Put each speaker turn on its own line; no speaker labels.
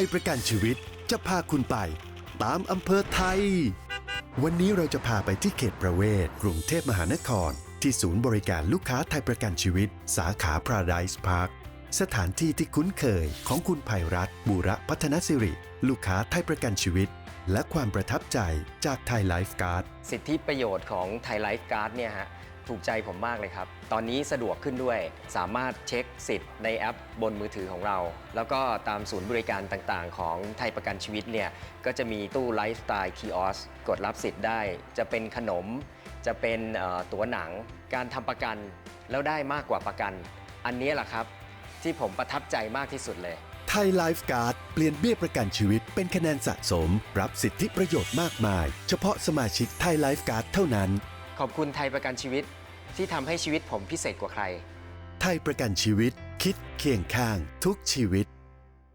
ยประกันชีวิตจะพาคุณไป ตามอำเภอไทย วันนี้เราจะพาไปที่เขตประเวศกรุงเทพมหานคร ที่ศูนย์บริการลูกค้าไทยประกันชีวิต สาขา Paradise Park สถานที่ที่คุ้นเคยของคุณภัยรัตน์บูระพัฒนสิริ ลูกค้าไทยประกันชีวิต และความประทับใจจากไทยไลฟ์การ์ด
สิทธิประโยชน์ของไทยไลฟ์การ์ดเนี่ยฮะ ถูกใจผมมากเลยครับ ตอนนี้สะดวกขึ้นด้วย สามารถเช็คสิทธิ์ในแอปบนมือถือของเรา แล้วก็ตามศูนย์บริการต่างๆ ของไทยประกันชีวิตเนี่ย ก็จะมีตู้ไลฟ์สไตล์คีออสกดรับสิทธิ์ได้ จะเป็นขนม จะเป็นตั๋วหนัง การทำประกัน แล้วได้มากกว่าประกัน อันนี้แหละครับที่ผมประทับใจมากที่สุดเลย
ไทยไลฟ์การ์ดเปลี่ยนเบี้ยประกันชีวิตเป็นคะแนนสะสม รับสิทธิประโยชน์มากมาย เฉพาะสมาชิกไทยไลฟ์การ์ดเท่านั้น
ขอบคุณไทยประกันชีวิตที่ทำให้ชีวิตผมพิเศษกว่าใคร
ไทยประกันชีวิตคิดเคียงข้างทุกชีวิต